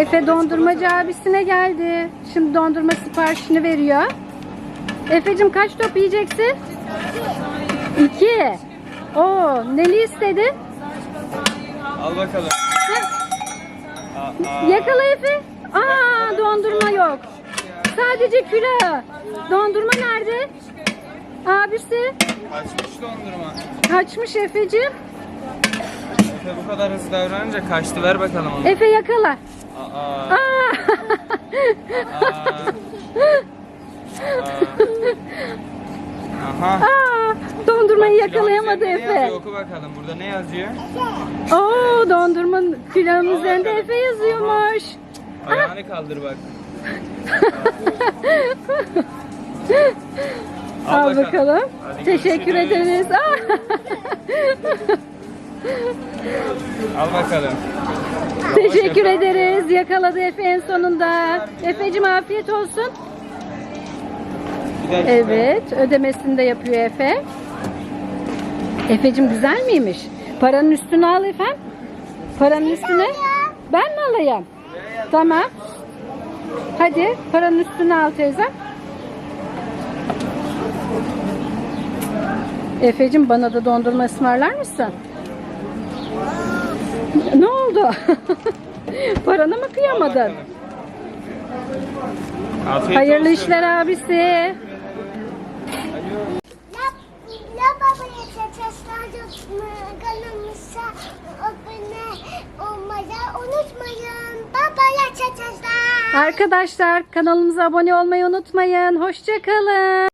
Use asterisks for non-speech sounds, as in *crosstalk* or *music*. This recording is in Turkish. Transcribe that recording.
Efe dondurmacı abisine geldi. Şimdi dondurma siparişini veriyor. Efe'cim kaç top yiyeceksin? İki. Oo, neli istedi? Al bakalım. Yakala Efe. Aa, dondurma yok. Sadece külah. Dondurma nerede? Abisi Kaçmış dondurma. kaçmış Efe'cim. Efe bu kadar hızlı davranınca kaçtı. Ver bakalım onu. Efe yakala. Aa. Aa. Aa. Aha. Aa, dondurmayı Bak, yakalayamadı üzerinde Ne Efe. yazıyor? Oku bakalım. Burada ne yazıyor? Oo, dondurma külahın Al üzerinde bakalım. Efe yazıyormuş. Ayağını kaldır bak. Al bakalım. Hadi Teşekkür görüşürüz. ederiz. *laughs* Al bakalım. Teşekkür ederiz. Yakaladı Efe en sonunda. Efe'cim afiyet olsun. Evet, ödemesini de yapıyor Efe. Efe'cim güzel miymiş? Paranın üstünü al efendim. Paranın üstüne. Ben mi alayım? Tamam. Hadi paranın üstünü al teyzem. Efe'cim bana da dondurma ısmarlar mısın? Ne oldu? *laughs* Paranı mı kıyamadın? Afiyet Hayırlı olsun. işler abisi. Arkadaşlar kanalımıza abone olmayı unutmayın. Hoşçakalın.